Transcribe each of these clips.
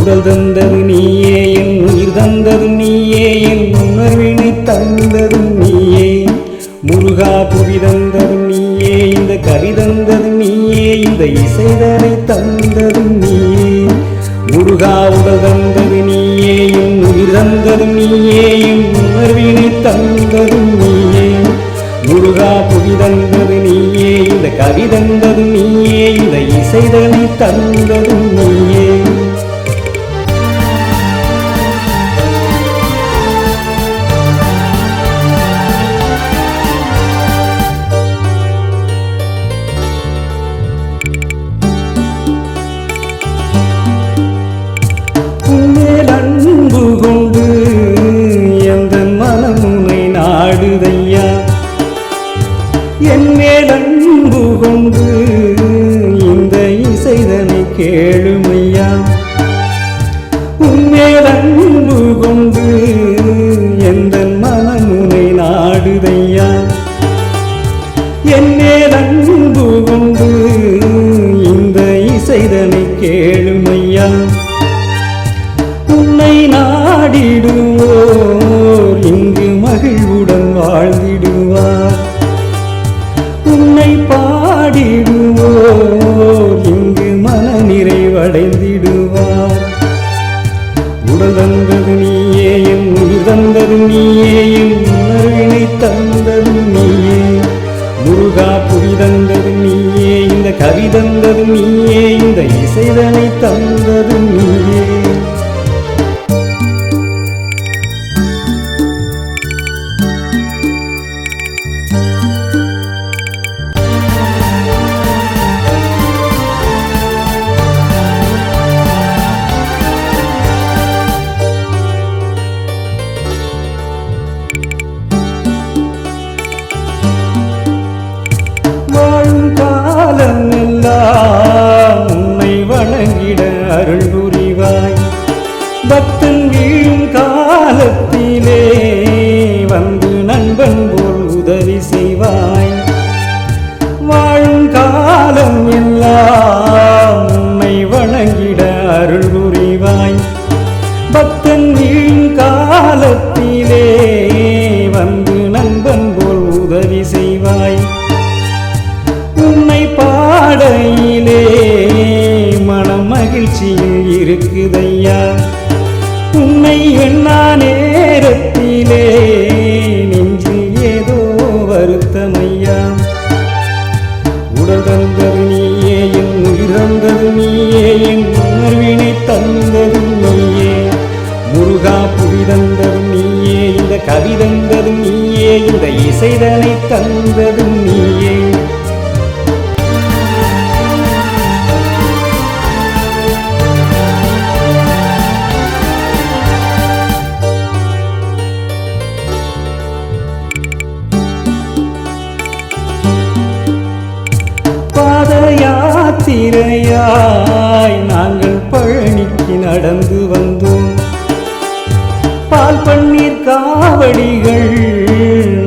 உடல் தந்தது நீயே என் உயிர் தந்தது நீயே என் உணர்வினை தந்தது நீயே. முருகா புவி தந்தது நீயே இந்த கவி தந்தது நீயே இந்த இசைதனை தந்தது நீயே. முருகா உடல் தந்தது நீயே என் உயிர் தந்தது நீயே என் உணர்வினை தந்தது நீயே. முருகா புவி தந்தது நீயே இந்த கவி தந்தது நீயே இந்த இசைதனை தந்தது நீயே. கேளுமையா? உன்மேல் அன்பு கொண்டு தந்தது நீயே. முருகா புவி தந்தது நீயே. இந்த கவி தந்தது நீயே. இந்த இசைதனை தந்ததும் நீயே. பக்தன் வீழும் காலத்தில் உயிர் நீயே என் உணர்வினை தந்தது நீயே. முருகா புவி தந்ததும் நீயே இந்த கவி தந்தது நீயே இந்த இசைதனை தந்ததும் நீயே. யாத்திரையாய் நாங்கள் பழனிக்கு நடந்து வந்தோம். பால் பன்னீர் காவடிகள்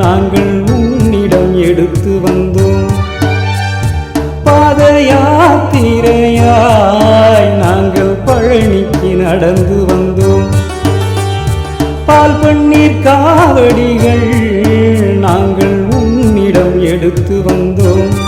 நாங்கள் உன்னிடம் எடுத்து வந்தோம். பாத யாத்திரையாய் நாங்கள் பழனிக்கு நடந்து வந்தோம். பால் பன்னீர் காவடிகள் நாங்கள் உன்னிடம் எடுத்து வந்தோம்.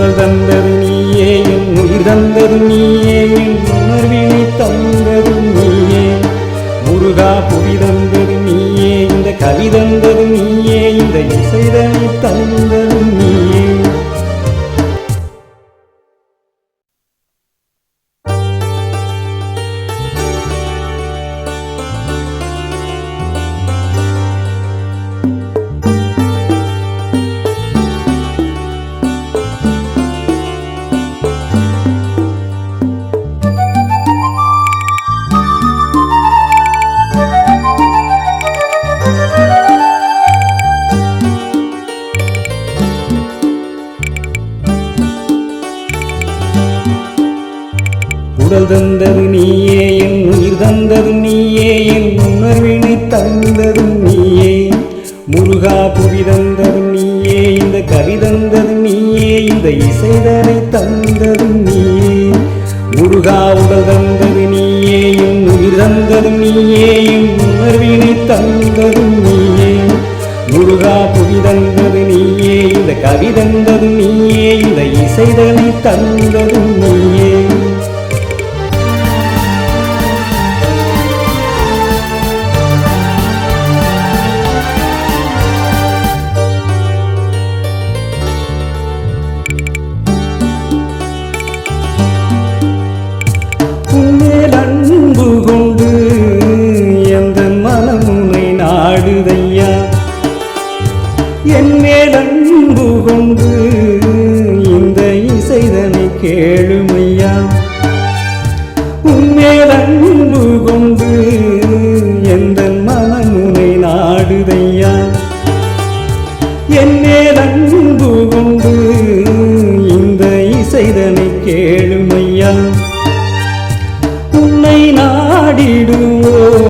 உடல் தந்தது நீயே என் உயிர் தந்தது நீயே என் உணர்வினை தந்தது நீயே. முருகா புவி தந்தது நீயே இந்த கவி தந்தது நீயே இந்த இசைதனை தந்தது தந்தது நீயே என் உயிர் தந்தது நீயே என் உணர்வினை தந்ததும் நீயே. முருகா புவி தந்தது நீயே இந்த கவி தந்தது நீயே இந்த இசைதனை தந்ததும் நீயே. முருகா உடல் தந்தது நீயே என் உயிர் தந்தது நீயே என் உணர்வினை தந்ததும் நீயே. முருகா புவி தந்தது நீயே இந்த கவி தந்தது நீயே இந்த இசைதனை தந்ததும் நீயே. என் அன்பு கொண்டு இந்த இசைதனை கேள்.